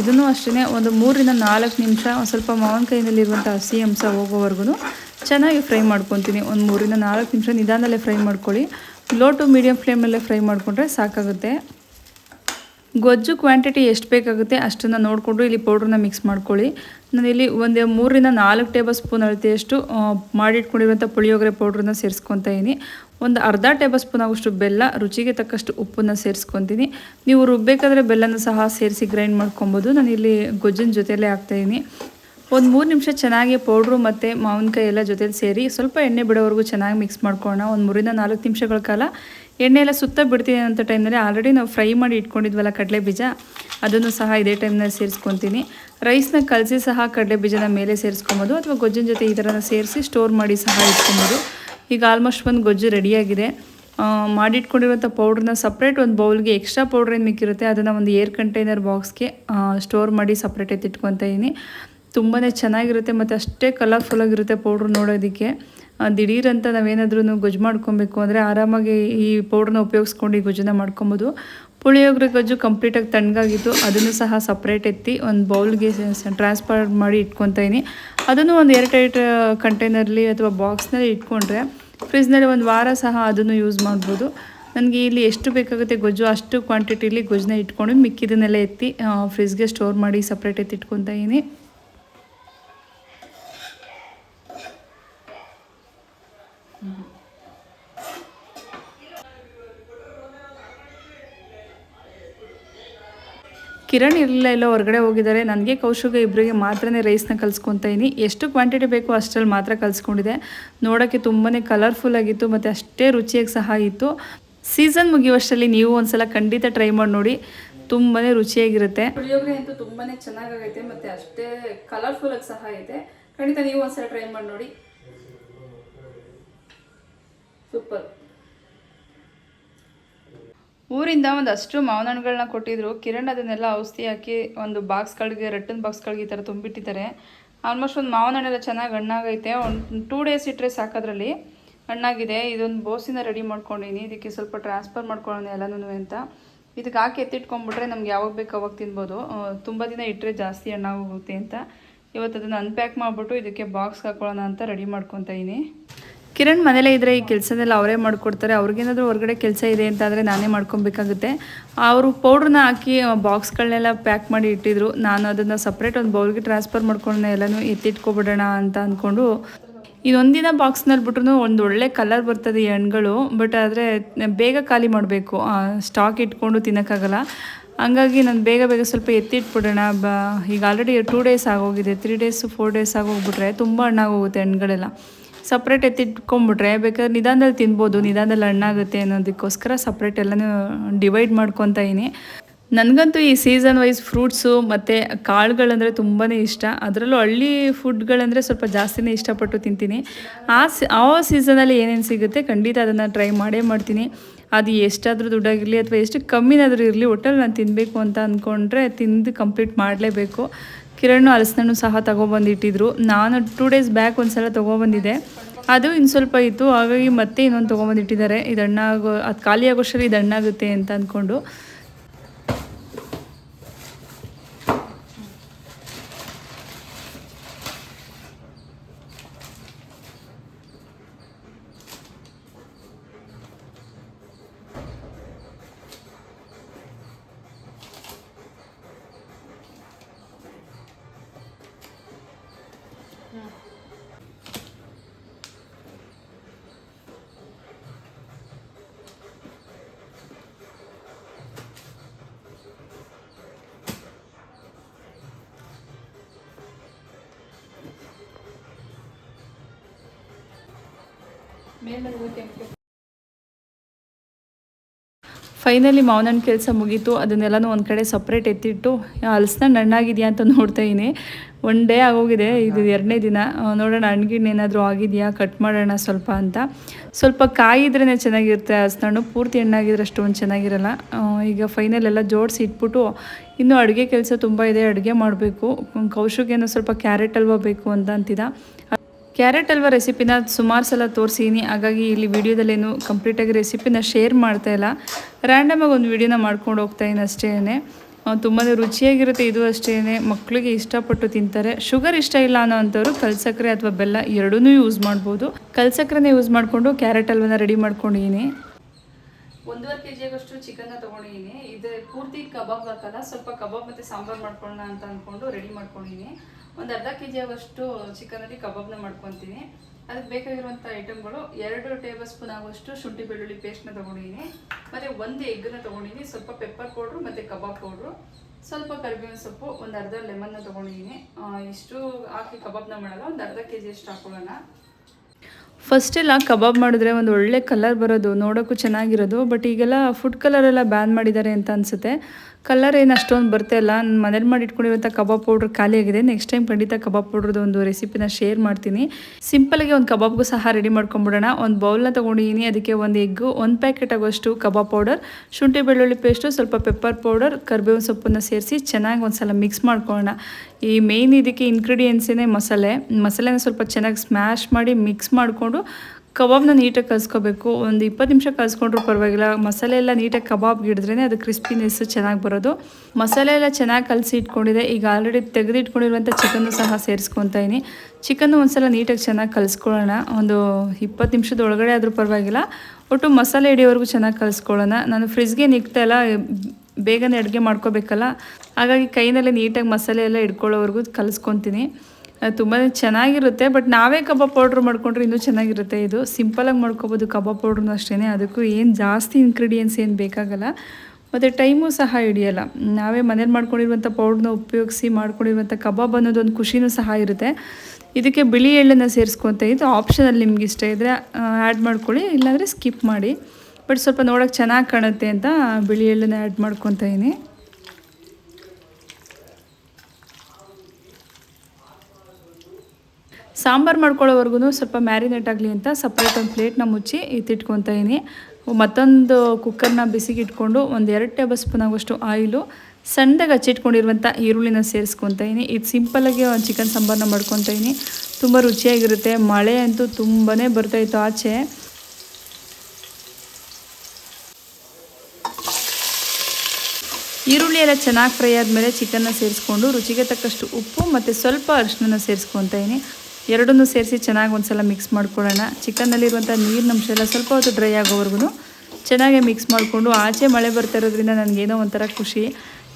ಇದನ್ನು ಅಷ್ಟೇ ಒಂದು ಮೂರರಿಂದ ನಾಲ್ಕು ನಿಮಿಷ, ಒಂದು ಸ್ವಲ್ಪ ಮಾವಿನಕಾಯಿನಲ್ಲಿರುವಂಥ ಹಸಿ ಅಂಶ ಹೋಗೋವರೆಗೂ ಚೆನ್ನಾಗಿ ಫ್ರೈ ಮಾಡ್ಕೊತೀನಿ. ಒಂದು ಮೂರಿಂದ ನಾಲ್ಕು ನಿಮಿಷ ನಿಧಾನದಲ್ಲೇ ಫ್ರೈ ಮಾಡ್ಕೊಳ್ಳಿ. ಲೋ ಟು ಮೀಡಿಯಮ್ ಫ್ಲೇಮಲ್ಲೇ ಫ್ರೈ ಮಾಡಿಕೊಂಡ್ರೆ ಸಾಕಾಗುತ್ತೆ. ಗೊಜ್ಜು ಕ್ವಾಂಟಿಟಿ ಎಷ್ಟು ಬೇಕಾಗುತ್ತೆ ಅಷ್ಟನ್ನು ನೋಡಿಕೊಂಡು ಇಲ್ಲಿ ಪೌಡ್ರನ್ನ ಮಿಕ್ಸ್ ಮಾಡ್ಕೊಳ್ಳಿ. ನಾನಿಲ್ಲಿ ಒಂದು ಮೂರರಿಂದ ನಾಲ್ಕು ಟೇಬಲ್ ಸ್ಪೂನ್ ಅಳತೆಯಷ್ಟು ಮಾಡಿಟ್ಕೊಂಡಿರುವಂಥ ಪುಳಿಯೋಗರೆ ಪೌಡ್ರನ್ನ ಸೇರಿಸ್ಕೊತಾ ಇದ್ದೀನಿ ಒಂದು ಅರ್ಧ ಟೇಬಲ್ ಸ್ಪೂನ್ ಆಗೋಷ್ಟು ಬೆಲ್ಲ, ರುಚಿಗೆ ತಕ್ಕಷ್ಟು ಉಪ್ಪನ್ನು ಸೇರಿಸ್ಕೊತೀನಿ. ನೀವು ರುಬ್ಬಬೇಕಾದ್ರೆ ಬೆಲ್ಲನ ಸಹ ಸೇರಿಸಿ ಗ್ರೈಂಡ್ ಮಾಡ್ಕೊಬೋದು. ನಾನಿಲ್ಲಿ ಗೊಜ್ಜಿನ ಜೊತೆಯಲ್ಲೇ ಹಾಕ್ತಾಯಿದ್ದೀನಿ ಒಂದು ಮೂರು ನಿಮಿಷ ಚೆನ್ನಾಗಿ ಪೌಡ್ರು ಮತ್ತು ಮಾವಿನಕಾಯಿ ಎಲ್ಲ ಜೊತೆಲಿ ಸೇರಿ ಸ್ವಲ್ಪ ಎಣ್ಣೆ ಬಿಡೋವರೆಗೂ ಚೆನ್ನಾಗಿ ಮಿಕ್ಸ್ ಮಾಡ್ಕೊಳ್ಳೋಣ. ಒಂದು ಮೂರಿಂದ ನಾಲ್ಕು ನಿಮಿಷಗಳ ಕಾಲ. ಎಣ್ಣೆ ಎಲ್ಲ ಸುತ್ತ ಬಿಡ್ತೀನಿ ಅಂತ ಟೈಮ್ನಲ್ಲಿ ಆಲ್ರೆಡಿ ನಾವು ಫ್ರೈ ಮಾಡಿ ಇಟ್ಕೊಂಡಿದ್ವಲ್ಲ ಕಡಲೆ ಬೀಜ ಅದನ್ನು ಸಹ ಇದೇ ಟೈಮ್ನಲ್ಲಿ ಸೇರಿಸ್ಕೊತೀನಿ. ರೈಸ್ನ ಕಲಸಿ ಸಹ ಕಡಲೆ ಬೀಜನ ಮೇಲೆ ಸೇರಿಸ್ಕೊಬೋದು. ಅಥವಾ ಗೊಜ್ಜಿನ ಜೊತೆ ಈ ಥರನ ಸೇರಿಸಿ ಸ್ಟೋರ್ ಮಾಡಿ ಸಹ ಇಟ್ಕೊಬೋದು. ಈಗ ಆಲ್ಮೋಸ್ಟ್ ಒಂದು ಗೊಜ್ಜು ರೆಡಿಯಾಗಿದೆ ಮಾಡಿಟ್ಕೊಂಡಿರುವಂಥ ಪೌಡ್ರನ್ನ ಸಪ್ರೇಟ್ ಒಂದು ಬೌಲ್ಗೆ ಎಕ್ಸ್ಟ್ರಾ ಪೌಡ್ರ್ ಏನು ಮಿಕ್ಕಿರುತ್ತೆ ಅದನ್ನು ಒಂದು ಏರ್ ಕಂಟೈನರ್ ಬಾಕ್ಸ್ಗೆ ಸ್ಟೋರ್ ಮಾಡಿ ಸಪ್ರೇಟ್ ಎತ್ತಿಟ್ಕೊತಾ ಇದ್ದೀನಿ ತುಂಬಾ ಚೆನ್ನಾಗಿರುತ್ತೆ ಮತ್ತು ಅಷ್ಟೇ ಕಲರ್ಫುಲ್ಲಾಗಿರುತ್ತೆ ಪೌಡ್ರ್ ನೋಡೋದಕ್ಕೆ. ದಿಢೀರಂತ ನಾವೇನಾದ್ರೂ ಗೊಜ್ಜು ಮಾಡ್ಕೊಬೇಕು ಅಂದರೆ ಆರಾಮಾಗಿ ಈ ಪೌಡ್ರನ್ನ ಉಪಯೋಗಿಸ್ಕೊಂಡು ಈ ಗೊಜ್ಜನ್ನ ಮಾಡ್ಕೊಬೋದು. ಪುಳಿಯೋಗರೆ ಗೊಜ್ಜು ಕಂಪ್ಲೀಟಾಗಿ ತಣ್ಣಗಾಗಿತ್ತು ಅದನ್ನು ಸಹ ಸಪ್ರೇಟ್ ಎತ್ತಿ ಒಂದು ಬೌಲ್ಗೆ ಟ್ರಾನ್ಸ್ಫರ್ ಮಾಡಿ ಇಟ್ಕೊತಾ ಇದ್ದೀನಿ ಅದನ್ನು ಒಂದು ಎರಡು ಟೈಟ್ ಕಂಟೈನರ್ಲಿ ಅಥವಾ ಬಾಕ್ಸ್ನಲ್ಲಿ ಇಟ್ಕೊಂಡ್ರೆ ಫ್ರಿಜ್ನಲ್ಲಿ ಒಂದು ವಾರ ಸಹ ಅದನ್ನು ಯೂಸ್ ಮಾಡ್ಬೋದು. ನನಗೆ ಇಲ್ಲಿ ಎಷ್ಟು ಬೇಕಾಗುತ್ತೆ ಗೊಜ್ಜು ಅಷ್ಟು ಕ್ವಾಂಟಿಟಿಲಿ ಗೊಜ್ಜನ್ನ ಇಟ್ಕೊಂಡು ಮಿಕ್ಕಿದನ್ನೆಲ್ಲ ಎತ್ತಿ ಫ್ರಿಜ್ಗೆ ಸ್ಟೋರ್ ಮಾಡಿ ಸಪ್ರೇಟ್ ಎತ್ತಿ ಇಟ್ಕೊತಾ ಇದೀನಿ. ಕಿರಣ್ ಇರಲಿಲ್ಲ, ಎಲ್ಲ ಹೊರಗಡೆ ಹೋಗಿದ್ದಾರೆ. ನನಗೆ ಕೌಶಿಕ ಇಬ್ಬರಿಗೆ ಮಾತ್ರನೇ ರೈಸ್ನ ಕಲಿಸ್ಕೊತಾ ಇದ್ದೀನಿ ಎಷ್ಟು ಕ್ವಾಂಟಿಟಿ ಬೇಕು ಅಷ್ಟರಲ್ಲಿ ಮಾತ್ರ ಕಲಿಸ್ಕೊಂಡಿದೆ. ನೋಡೋಕ್ಕೆ ತುಂಬಾ ಕಲರ್ಫುಲ್ ಆಗಿತ್ತು, ಮತ್ತು ಅಷ್ಟೇ ರುಚಿಯಾಗಿ ಸಹ ಇತ್ತು. ಸೀಸನ್ ಮುಗಿಯುವಷ್ಟರಲ್ಲಿ ನೀವು ಒಂದ್ಸಲ ಖಂಡಿತ ಟ್ರೈ ಮಾಡಿ ನೋಡಿ. ತುಂಬಾ ರುಚಿಯಾಗಿರುತ್ತೆ. ಪುಳಿಯೋಗರೆ ಅಂತೂ ತುಂಬಾ ಚೆನ್ನಾಗಾಗೈತೆ, ಮತ್ತು ಅಷ್ಟೇ ಕಲರ್ಫುಲ್ ಆಗಿ ಸಹ ಐತೆ. ಖಂಡಿತ ನೀವು ಒಂದ್ಸಲ ಟ್ರೈ ಮಾಡಿ ನೋಡಿ. ಸೂಪರ್. ಊರಿಂದ ಒಂದಷ್ಟು ಮಾವಿನ ಹಣ್ಣುಗಳನ್ನ ಕೊಟ್ಟಿದ್ರು. ಕಿರಣ್ ಅದನ್ನೆಲ್ಲ ಔಷಧಿ ಹಾಕಿ ಒಂದು ಬಾಕ್ಸ್ಗಳಿಗೆ ರಟ್ಟನ್ ಬಾಕ್ಸ್ಗಳಿಗೆ ಈ ಥರ ತುಂಬಿಟ್ಟಿದ್ದಾರೆ. ಆಲ್ಮೋಸ್ಟ್ ಒಂದು ಮಾವಿನ ಹಣ್ಣೆಲ್ಲ ಚೆನ್ನಾಗಿ ಹಣ್ಣಾಗೈತೆ. ಒಂದು ಟೂ ಡೇಸ್ ಇಟ್ಟರೆ ಸಾಕದ್ರಲ್ಲಿ ಹಣ್ಣಾಗಿದೆ. ಇದೊಂದು ಬೋಸಿನ ರೆಡಿ ಮಾಡ್ಕೊಂಡಿನಿ. ಇದಕ್ಕೆ ಸ್ವಲ್ಪ ಟ್ರಾನ್ಸ್ಫರ್ ಮಾಡ್ಕೊಳ್ಳೋಣ ಎಲ್ಲನೂ ಅಂತ. ಇದಕ್ಕೆ ಹಾಕಿ ಎತ್ತಿಟ್ಕೊಂಡ್ಬಿಟ್ರೆ ನಮ್ಗೆ ಯಾವಾಗ ಬೇಕು ಅವಾಗ ತಿನ್ಬೋದು. ತುಂಬ ದಿನ ಇಟ್ಟರೆ ಜಾಸ್ತಿ ಹಣ್ಣಾಗೋಗುತ್ತೆ ಅಂತ. ಇವತ್ತು ಅದನ್ನು ಅನ್ಪ್ಯಾಕ್ ಮಾಡಿಬಿಟ್ಟು ಇದಕ್ಕೆ ಬಾಕ್ಸ್ ಹಾಕೊಳ್ಳೋಣ ಅಂತ ರೆಡಿ ಮಾಡ್ಕೊತಾ ಇದೀನಿ. ಕಿರಣ್ ಮನೇಲೇ ಇದ್ದರೆ ಈ ಕೆಲಸನೆಲ್ಲ ಅವರೇ ಮಾಡಿಕೊಡ್ತಾರೆ. ಅವ್ರಿಗೇನಾದರೂ ಹೊರಗಡೆ ಕೆಲಸ ಇದೆ ಅಂತ ಆದರೆ ನಾನೇ ಮಾಡ್ಕೊಬೇಕಾಗುತ್ತೆ. ಅವರು ಪೌಡ್ರನ್ನ ಹಾಕಿ ಬಾಕ್ಸ್ಗಳನ್ನೆಲ್ಲ ಪ್ಯಾಕ್ ಮಾಡಿ ಇಟ್ಟಿದ್ರು. ನಾನು ಅದನ್ನು ಸಪ್ರೇಟ್ ಒಂದು ಬೌಲ್ಗೆ ಟ್ರಾನ್ಸ್ಫರ್ ಮಾಡ್ಕೊಂಡು ಎಲ್ಲನೂ ಎತ್ತಿಟ್ಕೊಬಿಡೋಣ ಅಂತ ಅಂದ್ಕೊಂಡು ಇದೊಂದಿನ ಬಾಕ್ಸ್ನಲ್ಲಿ ಬಿಟ್ರು ಒಂದು ಒಳ್ಳೆ ಕಲರ್ ಬರ್ತದೆ ಈ ಹಣ್ಣುಗಳು. ಬಟ್ ಆದರೆ ಬೇಗ ಖಾಲಿ ಮಾಡಬೇಕು. ಸ್ಟಾಕ್ ಇಟ್ಕೊಂಡು ತಿನ್ನೋಕ್ಕಾಗಲ್ಲ. ಹಂಗಾಗಿ ನಾನು ಬೇಗ ಬೇಗ ಸ್ವಲ್ಪ ಎತ್ತಿಟ್ಬಿಡೋಣ. ಬ, ಈಗ ಆಲ್ರೆಡಿ ಟೂ ಡೇಸ್ ಆಗೋಗಿದೆ. ತ್ರೀ ಡೇಸು, ಫೋರ್ ಡೇಸ್ ಆಗೋಗ್ಬಿಟ್ರೆ ತುಂಬ ಹಣ್ಣಾಗೋಗುತ್ತೆ ಹಣ್ಣುಗಳೆಲ್ಲ. ಸಪ್ರೇಟ್ ಎತ್ತಿಟ್ಕೊಂಡ್ಬಿಟ್ರೆ ಬೇಕಾದ್ರೆ ನಿಧಾನದಲ್ಲಿ ತಿನ್ಬೋದು, ನಿಧಾನದಲ್ಲಿ ಹಣ್ಣಾಗುತ್ತೆ ಅನ್ನೋದಕ್ಕೋಸ್ಕರ ಸಪ್ರೇಟ್ ಎಲ್ಲನೂ ಡಿವೈಡ್ ಮಾಡ್ಕೊತಾ ಇದೀನಿ. ನನಗಂತೂ ಈ ಸೀಸನ್ ವೈಸ್ ಫ್ರೂಟ್ಸು ಮತ್ತು ಕಾಳುಗಳಂದರೆ ತುಂಬಾ ಇಷ್ಟ. ಅದರಲ್ಲೂ ಹಳ್ಳಿ ಫುಡ್ಗಳಂದರೆ ಸ್ವಲ್ಪ ಜಾಸ್ತಿನೇ ಇಷ್ಟಪಟ್ಟು ತಿಂತೀನಿ. ಆ ಸಿ ಆ ಸೀಸನಲ್ಲಿ ಏನೇನು ಸಿಗುತ್ತೆ ಖಂಡಿತ ಅದನ್ನು ಟ್ರೈ ಮಾಡೇ ಮಾಡ್ತೀನಿ. ಅದು ಎಷ್ಟಾದರೂ ದುಡ್ಡಾಗಿರಲಿ ಅಥವಾ ಎಷ್ಟು ಕಮ್ಮಿನಾದರೂ ಇರಲಿ ಒಟ್ಟಲ್ಲಿ ನಾನು ತಿನ್ನಬೇಕು ಅಂತ ಅಂದ್ಕೊಂಡ್ರೆ ತಿಂದು ಕಂಪ್ಲೀಟ್ ಮಾಡಲೇಬೇಕು. ಕಿರಣ್ ಹಲಸಿನಣ್ಣು ಸಹ ತೊಗೊಬಂದಿಟ್ಟಿದ್ರು. ನಾನು ಟೂ ಡೇಸ್ ಬ್ಯಾಕ್ ಒಂದ್ಸಲ ತೊಗೊಬಂದಿದ್ದೆ. ಅದು ಇನ್ನು ಸ್ವಲ್ಪ ಇತ್ತು. ಹಾಗಾಗಿ ಮತ್ತೆ ಇನ್ನೊಂದು ತೊಗೊಂಬಂದಿಟ್ಟಿದ್ದಾರೆ. ಇದು ಹಣ್ಣಾಗೋ ಅದು ಖಾಲಿ ಆಗೋಷ್ಟರಲ್ಲಿ ಇದು ಹಣ್ಣಾಗುತ್ತೆ ಅಂತ ಅಂದ್ಕೊಂಡು. Yeah, 题 ಫೈನಲಿ ಮಾವನಣ್ಣ ಕೆಲಸ ಮುಗೀತು. ಅದನ್ನೆಲ್ಲನೂ ಒಂದು ಕಡೆ ಸಪ್ರೇಟ್ ಎತ್ತಿಟ್ಟು ಹಲಸಿನ ನಣ್ಣಾಗಿದೆಯಾ ಅಂತ ನೋಡ್ತಾ ಇದೀನಿ ಒನ್ ಡೇ ಆಗೋಗಿದೆ. ಇದು ಎರಡನೇ ದಿನ. ನೋಡೋಣ ಹಣ್ಗಿಣ್ಣು ಏನಾದರೂ ಆಗಿದೆಯಾ? ಕಟ್ ಮಾಡೋಣ ಸ್ವಲ್ಪ ಅಂತ. ಸ್ವಲ್ಪ ಕಾಯಿದ್ರೇ ಚೆನ್ನಾಗಿರುತ್ತೆ ಹಸ್ನಣ್ಣು ಪೂರ್ತಿ ಹಣ್ಣಾಗಿದ್ರೆ ಅಷ್ಟೊಂದು ಚೆನ್ನಾಗಿರಲ್ಲ. ಈಗ ಫೈನಲ್ ಎಲ್ಲ ಜೋಡಿಸಿ ಇಟ್ಬಿಟ್ಟು ಇನ್ನೂ ಅಡುಗೆ ಕೆಲಸ ತುಂಬ ಇದೆ. ಅಡುಗೆ ಮಾಡಬೇಕು. ಕೌಶಿಗೇನೋ ಸ್ವಲ್ಪ ಕ್ಯಾರೆಟ್ ಅಲ್ವಾ ಬೇಕು ಅಂತ ಅಂತಿದ್ದ. ಕ್ಯಾರೆಟ್ ಹಲ್ವಾ ರೆಸಿಪಿನ ಸುಮಾರು ಸಲ ತೋರಿಸಿನಿ ಹಾಗಾಗಿ ಇಲ್ಲಿ ವೀಡಿಯೋದಲ್ಲೇನು ಕಂಪ್ಲೀಟಾಗಿ ರೆಸಿಪಿನ ಶೇರ್ ಮಾಡ್ತಾ ಇಲ್ಲ. ರ್ಯಾಂಡಮಾಗಿ ಒಂದು ವೀಡಿಯೋನ ಮಾಡ್ಕೊಂಡು ಹೋಗ್ತಾ ಇದ್ದೀನಿ ಅಷ್ಟೇ ತುಂಬಾ ರುಚಿಯಾಗಿರುತ್ತೆ ಇದು ಅಷ್ಟೇ ಮಕ್ಕಳಿಗೆ ಇಷ್ಟಪಟ್ಟು ತಿಂತಾರೆ. ಶುಗರ್ ಇಷ್ಟ ಇಲ್ಲ ಅನ್ನೋ ಅಂಥವ್ರು ಕಲ್ಸಕ್ಕರೆ ಅಥವಾ ಬೆಲ್ಲ ಎರಡೂ ಯೂಸ್ ಮಾಡ್ಬೋದು. ಕಲ್ಸಕ್ಕರೆನೇ ಯೂಸ್ ಮಾಡಿಕೊಂಡು ಕ್ಯಾರೆಟ್ ಹಲ್ವನ ರೆಡಿ ಮಾಡ್ಕೊಂಡಿದ್ದೀನಿ. ಒಂದೂವರೆ ಕೆ ಜಿಯಾಗಷ್ಟು ಚಿಕನ್ನ ತೊಗೊಂಡಿದ್ದೀನಿ ಇದು ಪೂರ್ತಿ ಕಬಾಬ್ ಹಾಕಲ್ಲ ಸ್ವಲ್ಪ ಕಬಾಬ್ ಮತ್ತು ಸಾಂಬಾರು ಮಾಡ್ಕೊಳ್ಳೋಣ ಅಂತ ಅಂದ್ಕೊಂಡು ರೆಡಿ ಮಾಡ್ಕೊಂಡಿದ್ದೀನಿ ಒಂದು ಅರ್ಧ ಕೆ ಜಿಯಾಗಷ್ಟು ಚಿಕನಲ್ಲಿ ಕಬಾಬ್ನ ಮಾಡ್ಕೊತೀನಿ. ಅದಕ್ಕೆ ಬೇಕಾಗಿರುವಂಥ ಐಟಮ್ಗಳು ಎರಡು ಟೇಬಲ್ ಸ್ಪೂನ್ ಆಗುವಷ್ಟು ಶುಂಠಿ ಬೆಳ್ಳುಳ್ಳಿ ಪೇಸ್ಟ್ನ ತೊಗೊಂಡಿದ್ದೀನಿ ಮತ್ತು ಒಂದು ಎಗ್ಗನ್ನ ತೊಗೊಂಡಿದ್ದೀನಿ ಸ್ವಲ್ಪ ಪೆಪ್ಪರ್ ಪೌಡ್ರು ಮತ್ತು ಕಬಾಬ್ ಪೌಡ್ರು ಸ್ವಲ್ಪ ಕರಿಬೇವಿನ ಸೊಪ್ಪು, ಒಂದು ಅರ್ಧ ಲೆಮನ್ನ ತೊಗೊಂಡಿದ್ದೀನಿ ಇಷ್ಟು ಹಾಕಿ ಕಬಾಬ್ನ ಮಾಡಲ್ಲ. ಒಂದು ಅರ್ಧ ಕೆ ಜಿಯಷ್ಟು ಹಾಕೊಳ್ಳೋಣ. ಫಸ್ಟೆಲ್ಲ ಕಬಾಬ್ ಮಾಡಿದ್ರೆ ಒಂದು ಒಳ್ಳೆ ಕಲರ್ ಬರೋದು ನೋಡೋಕ್ಕೂ ಚೆನ್ನಾಗಿರೋದು ಬಟ್ ಈಗೆಲ್ಲ ಫುಡ್ ಕಲರೆಲ್ಲ ಬ್ಯಾನ್ ಮಾಡಿದ್ದಾರೆ ಅಂತ ಅನಿಸುತ್ತೆ. ಕಲರ್ ಏನು ಅಷ್ಟೊಂದು ಬರ್ತಾ ಇಲ್ಲ ನಾನು ಮನೇಲಿ ಮಾಡಿ ಇಟ್ಕೊಂಡಿರುವಂಥ ಕಬಾಬ್ ಪೌಡ್ರ್ ಖಾಲಿ ಆಗಿದೆ. ನೆಕ್ಸ್ಟ್ ಟೈಮ್ ಖಂಡಿತ ಕಬಾಬ್ ಪೌಡ್ರದ್ದು ಒಂದು ರೆಸಿಪಿನ ಶೇರ್ ಮಾಡ್ತೀನಿ. ಸಿಂಪಲ್ಗೆ ಒಂದು ಕಬಾಬ್ಗೂ ಸಹ ರೆಡಿ ಮಾಡ್ಕೊಂಬಿಡೋಣ. ಒಂದು ಬೌಲ್ನ ತೊಗೊಂಡಿದ್ದೀನಿ ಅದಕ್ಕೆ ಒಂದು ಎಗ್ಗು ಒಂದು ಪ್ಯಾಕೆಟ್ ಆಗೋಷ್ಟು ಕಬಾಬ್ ಪೌಡರ್ ಶುಂಠಿ ಬೆಳ್ಳುಳ್ಳಿ ಪೇಸ್ಟು ಸ್ವಲ್ಪ ಪೆಪ್ಪರ್ ಪೌಡರ್ ಕರಿಬೇವಿನ ಸೊಪ್ಪನ್ನು ಸೇರಿಸಿ ಚೆನ್ನಾಗಿ ಒಂದು ಸಲ ಮಿಕ್ಸ್ ಮಾಡ್ಕೊಳ್ಳೋಣ. ಈ ಮೇಯ್ನ್ ಇದಕ್ಕೆ ಇಂಗ್ರೀಡಿಯೆಂಟ್ಸೇ ಮಸಾಲೆ, ಮಸಾಲೆನ ಸ್ವಲ್ಪ ಚೆನ್ನಾಗಿ ಸ್ಮ್ಯಾಶ್ ಮಾಡಿ ಮಿಕ್ಸ್ ಮಾಡಿಕೊಂಡು ಕಬಾಬ್ನ ನೀಟಾಗಿ ಕಲಿಸ್ಕೋಬೇಕು. ಒಂದು ಇಪ್ಪತ್ತು ನಿಮಿಷ ಕಲಿಸ್ಕೊಂಡ್ರೂ ಪರವಾಗಿಲ್ಲ. ಮಸಾಲೆ ಎಲ್ಲ ನೀಟಾಗಿ ಕಬಾಬ್ ಹಿಡಿದ್ರೇ ಅದು ಕ್ರಿಸ್ಪಿನೆಸ್ ಚೆನ್ನಾಗಿ ಬರೋದು. ಮಸಾಲೆ ಎಲ್ಲ ಚೆನ್ನಾಗಿ ಕಲಸಿ ಇಟ್ಕೊಂಡಿದೆ. ಈಗ ಆಲ್ರೆಡಿ ತೆಗೆದಿಟ್ಕೊಂಡಿರುವಂಥ ಚಿಕನ್ನು ಸಹ ಸೇರಿಸ್ಕೊತಾ ಇದೀನಿ. ಚಿಕನ್ನು ಒಂದ್ಸಲ ನೀಟಾಗಿ ಚೆನ್ನಾಗಿ ಕಲಿಸ್ಕೊಳ್ಳೋಣ. ಒಂದು ಇಪ್ಪತ್ತು ನಿಮಿಷದ ಒಳಗಡೆ ಆದರೂ ಪರವಾಗಿಲ್ಲ. ಒಟ್ಟು ಮಸಾಲೆ ಹಿಡಿಯೋವರೆಗೂ ಚೆನ್ನಾಗಿ ಕಲಿಸ್ಕೊಳ್ಳೋಣ. ನಾನು ಫ್ರಿಜ್ಗೆ ನಿಗ್ತಾ ಇಲ್ಲ. ಬೇಗನೆ ಅಡುಗೆ ಮಾಡ್ಕೋಬೇಕಲ್ಲ. ಹಾಗಾಗಿ ಕೈನಲ್ಲಿ ನೀಟಾಗಿ ಮಸಾಲೆ ಎಲ್ಲ ಹಿಡ್ಕೊಳ್ಳೋವರೆಗೂ ಕಲಿಸ್ಕೊತೀನಿ. ತುಂಬಾ ಚೆನ್ನಾಗಿರುತ್ತೆ. ಬಟ್ ನಾವೇ ಕಬಾಬ್ ಪೌಡ್ರ್ ಮಾಡ್ಕೊಂಡ್ರೆ ಇನ್ನೂ ಚೆನ್ನಾಗಿರುತ್ತೆ ಇದು. ಸಿಂಪಲಾಗಿ ಮಾಡ್ಕೊಬೋದು ಕಬಾಬ್ ಪೌಡ್ರನ್ನೂ ಅಷ್ಟೇ ಅದಕ್ಕೂ ಏನು ಜಾಸ್ತಿ ಇಂಗ್ರೀಡಿಯೆಂಟ್ಸ್ ಏನು ಬೇಕಾಗಲ್ಲ. ಮತ್ತು ಟೈಮು ಸಹ ಹಿಡಿಯಲ್ಲ. ನಾವೇ ಮನೇಲಿ ಮಾಡ್ಕೊಂಡಿರುವಂಥ ಪೌಡ್ರನ್ನ ಉಪಯೋಗಿಸಿ ಮಾಡ್ಕೊಂಡಿರುವಂಥ ಕಬಾಬ್ ಅನ್ನೋದೊಂದು ಖುಷಿನೂ ಸಹ ಇರುತ್ತೆ. ಇದಕ್ಕೆ ಬಿಳಿ ಎಳ್ಳನ್ನು ಸೇರಿಸ್ಕೊತ ಇದು ಆಪ್ಷನಲ್ಲಿ ನಿಮ್ಗೆ ಇಷ್ಟ ಇದ್ದರೆ ಆ್ಯಡ್ ಮಾಡ್ಕೊಳ್ಳಿ. ಇಲ್ಲಾಂದರೆ ಸ್ಕಿಪ್ ಮಾಡಿ. ಬಟ್ ಸ್ವಲ್ಪ ನೋಡೋಕೆ ಚೆನ್ನಾಗಿ ಕಾಣುತ್ತೆ ಅಂತ ಬಿಳಿ ಎಳ್ಳನ್ನು ಆ್ಯಡ್ ಮಾಡ್ಕೊತಾ ಇದೀನಿ ಸಾಂಬಾರು ಮಾಡ್ಕೊಳ್ಳೋವರೆಗೂ ಸ್ವಲ್ಪ ಮ್ಯಾರಿನೇಟ್ ಆಗಲಿ ಅಂತ ಸಪ್ರೇಟ್ ಒಂದು ಪ್ಲೇಟ್ನ ಮುಚ್ಚಿ ಎತ್ತಿಟ್ಕೊತಾ ಇದೀನಿ. ಮತ್ತೊಂದು ಕುಕ್ಕರ್ನ ಬಿಸಿಗೆ ಇಟ್ಕೊಂಡು ಒಂದು ಎರಡು ಟೇಬಲ್ ಸ್ಪೂನ್ ಆಗುವಷ್ಟು ಆಯಿಲು, ಸಣ್ಣದಾಗಿ ಹಚ್ಚಿಟ್ಕೊಂಡಿರುವಂಥ ಈರುಳ್ಳಿನ ಸೇರಿಸ್ಕೊತಾ ಇದೀನಿ. ಇದು ಸಿಂಪಲ್ಲಾಗಿ ಒಂದು ಚಿಕನ್ ಸಾಂಬಾರನ್ನ ಮಾಡ್ಕೊತಾ ಇದೀನಿ. ತುಂಬ ರುಚಿಯಾಗಿರುತ್ತೆ. ಮಳೆ ಅಂತೂ ತುಂಬಾ ಬರ್ತಾಯಿತ್ತು ಆಚೆ. ಈರುಳ್ಳಿ ಎಲ್ಲ ಚೆನ್ನಾಗಿ ಫ್ರೈ ಆದಮೇಲೆ ಚಿಕನ್ನ ಸೇರಿಸ್ಕೊಂಡು ರುಚಿಗೆ ತಕ್ಕಷ್ಟು ಉಪ್ಪು ಮತ್ತು ಸ್ವಲ್ಪ ಅರಿಶಿನ ಸೇರಿಸ್ಕೊತಾ ಇದೀನಿ. ಎರಡನ್ನೂ ಸೇರಿಸಿ ಚೆನ್ನಾಗಿ ಒಂದು ಸಲ ಮಿಕ್ಸ್ ಮಾಡ್ಕೊಳ್ಳೋಣ. ಚಿಕನ್ನಲ್ಲಿರುವಂಥ ನೀರಿನ ಅಂಶ ಎಲ್ಲ ಸ್ವಲ್ಪ ಹೊತ್ತು ಡ್ರೈ ಆಗೋವರೆಗೂ ಚೆನ್ನಾಗಿ ಮಿಕ್ಸ್ ಮಾಡಿಕೊಂಡು ಆಚೆ ಮಳೆ ಬರ್ತಾ ಇರೋದ್ರಿಂದ ನನಗೇನೋ ಒಂಥರ ಖುಷಿ.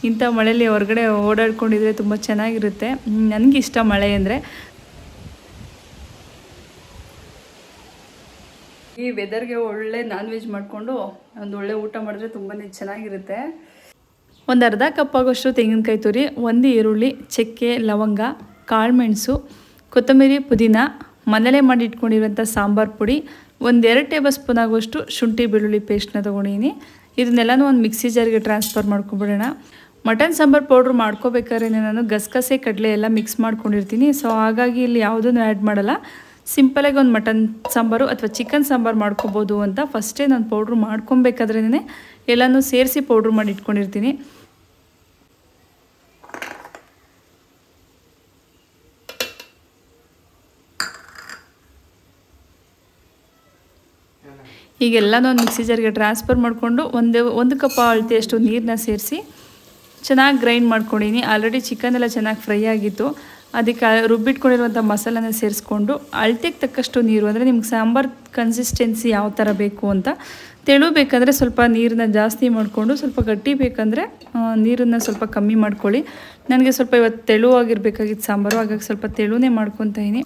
ಇಂಥ ಮಳೆಯಲ್ಲಿ ಹೊರಗಡೆ ಓಡಾಡ್ಕೊಂಡಿದ್ರೆ ತುಂಬ ಚೆನ್ನಾಗಿರುತ್ತೆ. ನನಗಿಷ್ಟ ಮಳೆ ಅಂದರೆ. ಈ ವೆದರ್ಗೆ ಒಳ್ಳೆ ನಾನ್ ವೆಜ್ ಮಾಡಿಕೊಂಡು ಒಂದು ಒಳ್ಳೆ ಊಟ ಮಾಡಿದ್ರೆ ತುಂಬಾ ಚೆನ್ನಾಗಿರುತ್ತೆ. ಒಂದು ಅರ್ಧ ಕಪ್ ಆಗೋಷ್ಟು ತೆಂಗಿನಕಾಯಿ ತುರಿ, ಒಂದು ಈರುಳ್ಳಿ, ಚಕ್ಕೆ, ಲವಂಗ ಕಾಳುಮೆಣಸು ಕೊತ್ತಂಬರಿ ಪುದೀನ ಮನೇಲೆ ಮಾಡಿ ಇಟ್ಕೊಂಡಿರುವಂಥ ಸಾಂಬಾರು ಪುಡಿ, ಒಂದೆರಡು ಟೇಬಲ್ ಸ್ಪೂನ್ ಆಗುವಷ್ಟು ಶುಂಠಿ ಬೆಳ್ಳುಳ್ಳಿ ಪೇಸ್ಟ್ನ ತೊಗೊಂಡಿದ್ದೀನಿ ಇದನ್ನೆಲ್ಲನೂ ಒಂದು ಮಿಕ್ಸಿ ಜಾರ್ಗೆ ಟ್ರಾನ್ಸ್ಫರ್ ಮಾಡ್ಕೊಬಿಡೋಣ. ಮಟನ್ ಸಾಂಬಾರು ಪೌಡ್ರ್ ಮಾಡ್ಕೋಬೇಕಾದ್ರೆ ನಾನು ಗಸಗಸೆ, ಕಡಲೆ ಎಲ್ಲ ಮಿಕ್ಸ್ ಮಾಡ್ಕೊಂಡಿರ್ತೀನಿ. ಸೊ ಹಾಗಾಗಿ ಇಲ್ಲಿ ಯಾವುದನ್ನು ಆ್ಯಡ್ ಮಾಡಲ್ಲ. ಸಿಂಪಲಾಗಿ ಒಂದು ಮಟನ್ ಸಾಂಬಾರು ಅಥವಾ ಚಿಕನ್ ಸಾಂಬಾರು ಮಾಡ್ಕೋಬೋದು ಅಂತ ಫಸ್ಟೇ ನಾನು ಪೌಡ್ರ್ ಮಾಡ್ಕೊಬೇಕಾದ್ರೇ ಎಲ್ಲನೂ ಸೇರಿಸಿ ಪೌಡ್ರ್ ಮಾಡಿ ಇಟ್ಕೊಂಡಿರ್ತೀನಿ ಈಗೆಲ್ಲನೂ ಒಂದು ಮಿಕ್ಸಿ ಟ್ರಾನ್ಸ್ಫರ್ ಮಾಡಿಕೊಂಡು ಒಂದು ಒಂದು ಕಪ್ ಅಳತೆಯಷ್ಟು ನೀರನ್ನ ಸೇರಿಸಿ ಚೆನ್ನಾಗಿ ಗ್ರೈಂಡ್ ಮಾಡ್ಕೊಂಡಿನಿ. ಆಲ್ರೆಡಿ ಚಿಕನ್ ಎಲ್ಲ ಚೆನ್ನಾಗಿ ಫ್ರೈ ಆಗಿತ್ತು. ಅದಕ್ಕೆ ರುಬ್ಬಿಟ್ಕೊಂಡಿರುವಂಥ ಮಸಾಲನ ಸೇರಿಸ್ಕೊಂಡು ಅಳತೆಗೆ ತಕ್ಕಷ್ಟು ನೀರು, ಅಂದರೆ ನಿಮ್ಗೆ ಸಾಂಬಾರು ಕನ್ಸಿಸ್ಟೆನ್ಸಿ ಯಾವ ಥರ ಬೇಕು ಅಂತ ತೆಳು ಬೇಕಂದರೆ ಸ್ವಲ್ಪ ನೀರನ್ನ ಜಾಸ್ತಿ ಮಾಡಿಕೊಂಡು ಸ್ವಲ್ಪ ಗಟ್ಟಿ ಬೇಕಂದರೆ ನೀರನ್ನು ಸ್ವಲ್ಪ ಕಮ್ಮಿ ಮಾಡ್ಕೊಳ್ಳಿ. ನನಗೆ ಸ್ವಲ್ಪ ಇವತ್ತು ತೆಳುವಾಗಿರಬೇಕಾಗಿತ್ತು ಸಾಂಬಾರು, ಹಾಗಾಗಿ ಸ್ವಲ್ಪ ತೆಳುನೇ ಮಾಡ್ಕೊತಾಯಿನಿ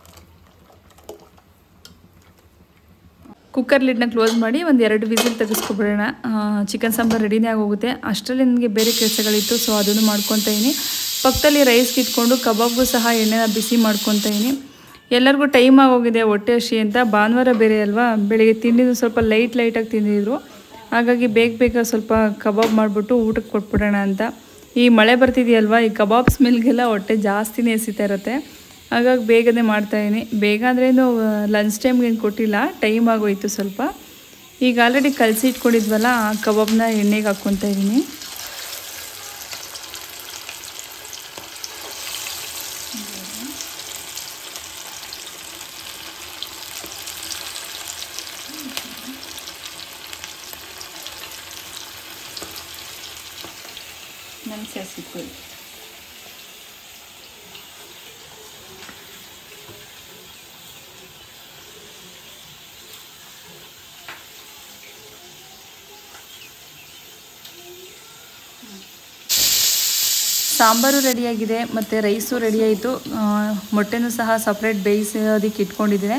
ಕುಕ್ಕರ್ ಲಿಡ್ನ ಕ್ಲೋಸ್ ಮಾಡಿ ಒಂದು ಎರಡು ವಿಸಿಲ್ ತೆಗೆಸ್ಕೊಬಿಡೋಣ. ಚಿಕನ್ ಸಾಂಬಾರು ರೆಡಿನೇ ಆಗೋಗುತ್ತೆ. ಅಷ್ಟರಲ್ಲಿ ನನಗೆ ಬೇರೆ ಕೆಲಸಗಳಿತ್ತು ಸೊ ಅದನ್ನು ಮಾಡ್ಕೊತಾ ಇದ್ದೀನಿ ಪಕ್ಕದಲ್ಲಿ ರೈಸ್ ಇಟ್ಕೊಂಡು ಕಬಾಬ್ಗೂ ಸಹ ಎಣ್ಣೆನ ಬಿಸಿ ಮಾಡ್ಕೊತಾ ಇದ್ದೀನಿ ಎಲ್ಲರಿಗೂ ಟೈಮ್ ಆಗೋಗಿದೆ ಹೊಟ್ಟೆ ಹಸಿ ಅಂತ. ಭಾನುವಾರ ಬೇರೆ ಅಲ್ವಾ? ಬೆಳಿಗ್ಗೆ ತಿಂಡಿದ್ದು ಸ್ವಲ್ಪ ಲೈಟ್ ಲೈಟಾಗಿ ತಿಂದಿದ್ರು. ಹಾಗಾಗಿ ಬೇಗ ಬೇಗ ಸ್ವಲ್ಪ ಕಬಾಬ್ ಮಾಡಿಬಿಟ್ಟು ಊಟಕ್ಕೆ ಕೊಟ್ಬಿಡೋಣ ಅಂತ. ಈ ಮಳೆ ಬರ್ತಿದೆಯಲ್ವಾ? ಈ ಕಬಾಬ್ ಸ್ಮೆಲ್ಗೆಲ್ಲ ಹೊಟ್ಟೆ ಜಾಸ್ತಿನೇ ಎಸಿತಾ ಇರುತ್ತೆ. ಹಾಗಾಗಿ ಬೇಗನೆ ಮಾಡ್ತಾಯಿದ್ದೀನಿ ಬೇಗ ಅಂದ್ರೇನು ಲಂಚ್ ಟೈಮ್ಗೇನು ಕೊಟ್ಟಿಲ್ಲ ಟೈಮ್ ಆಗೋಯ್ತು ಸ್ವಲ್ಪ. ಈಗ ಆಲ್ರೆಡಿ ಕಲಸಿ ಇಟ್ಕೊಂಡಿದ್ವಲ್ಲ ಆ ಕಬಾಬ್ನ ಎಣ್ಣೆಗೆ ಹಾಕ್ಕೊತಾ ಇದ್ದೀನಿ ನನ್ನ ಸೇರಿಸಿಟ್ಕೊಳ್ಳಿ ಸಾಂಬಾರು ರೆಡಿಯಾಗಿದೆ ಮತ್ತು ರೈಸು ರೆಡಿಯಾಯಿತು ಮೊಟ್ಟೆನೂ ಸಹ ಸಪ್ರೇಟ್ ಬೇಯಿಸೋದಕ್ಕೆ ಇಟ್ಕೊಂಡಿದ್ದೀನಿ.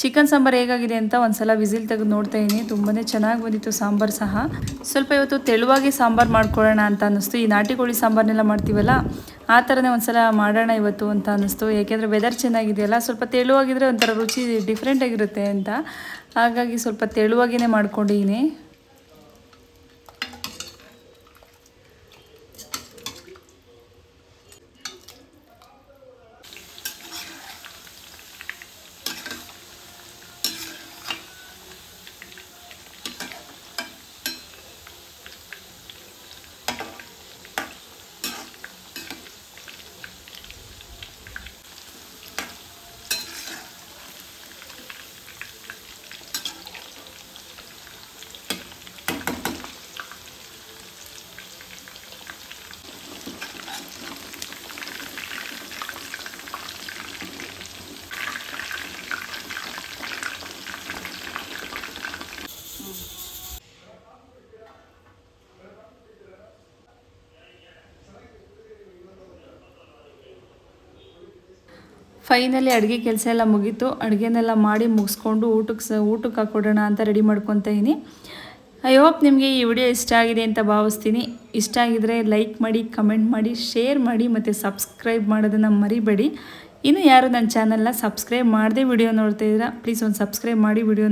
ಚಿಕನ್ ಸಾಂಬಾರು ಹೇಗಾಗಿದೆ ಅಂತ ಒಂದು ಸಲ ವಿಸಿಲ್ ತೆಗೆದು ನೋಡ್ತಾ ಇದ್ದೀನಿ ತುಂಬಾ ಚೆನ್ನಾಗಿ ಬಂದಿತ್ತು ಸಾಂಬಾರು ಸಹ. ಸ್ವಲ್ಪ ಇವತ್ತು ತೆಳುವಾಗಿ ಸಾಂಬಾರು ಮಾಡ್ಕೊಳ್ಳೋಣ ಅಂತ ಅನ್ನಿಸ್ತು. ಈ ನಾಟಿ ಕೋಳಿ ಸಾಂಬಾರನ್ನೆಲ್ಲ ಮಾಡ್ತೀವಲ್ಲ, ಆ ಥರನೇ ಒಂದು ಸಲ ಮಾಡೋಣ ಇವತ್ತು ಅಂತ ಅನ್ನಿಸ್ತು. ಏಕೆಂದರೆ ವೆದರ್ ಚೆನ್ನಾಗಿದೆಯಲ್ಲ, ಸ್ವಲ್ಪ ತೆಳುವಾಗಿದ್ದರೆ ಒಂಥರ ರುಚಿ ಡಿಫ್ರೆಂಟಾಗಿರುತ್ತೆ ಅಂತ. ಹಾಗಾಗಿ ಸ್ವಲ್ಪ ತೆಳುವಾಗಿಯೇ ಮಾಡ್ಕೊಂಡಿದ್ದೀನಿ ಫೈನಲಿ ಅಡುಗೆ ಕೆಲಸ ಎಲ್ಲ ಮುಗೀತು. ಅಡುಗೆನೆಲ್ಲ ಮಾಡಿ ಮುಗಿಸ್ಕೊಂಡು ಊಟಕ್ಕೆ ಸ, ಊಟಕ್ಕೆ ಹಾಕ್ಕೊಡೋಣ ಅಂತ ರೆಡಿ ಮಾಡ್ಕೊತಾ ಇದ್ದೀನಿ ಐ ಹೋಪ್ ನಿಮಗೆ ಈ ವಿಡಿಯೋ ಇಷ್ಟ ಆಗಿದೆ ಅಂತ ಭಾವಿಸ್ತೀನಿ. ಇಷ್ಟ ಆಗಿದರೆ ಲೈಕ್ ಮಾಡಿ, ಕಮೆಂಟ್ ಮಾಡಿ, ಶೇರ್ ಮಾಡಿ ಮತ್ತು ಸಬ್ಸ್ಕ್ರೈಬ್ ಮಾಡೋದನ್ನು ಮರಿಬೇಡಿ. ಇನ್ನು ಯಾರು ನನ್ನ ಚಾನಲ್ನ ಸಬ್ಸ್ಕ್ರೈಬ್ ಮಾಡದೆ ವಿಡಿಯೋ ನೋಡ್ತಾ ಇದ್ದೀರಾ, ಪ್ಲೀಸ್ ಒಂದು ಸಬ್ಸ್ಕ್ರೈಬ್ ಮಾಡಿ ವಿಡಿಯೋ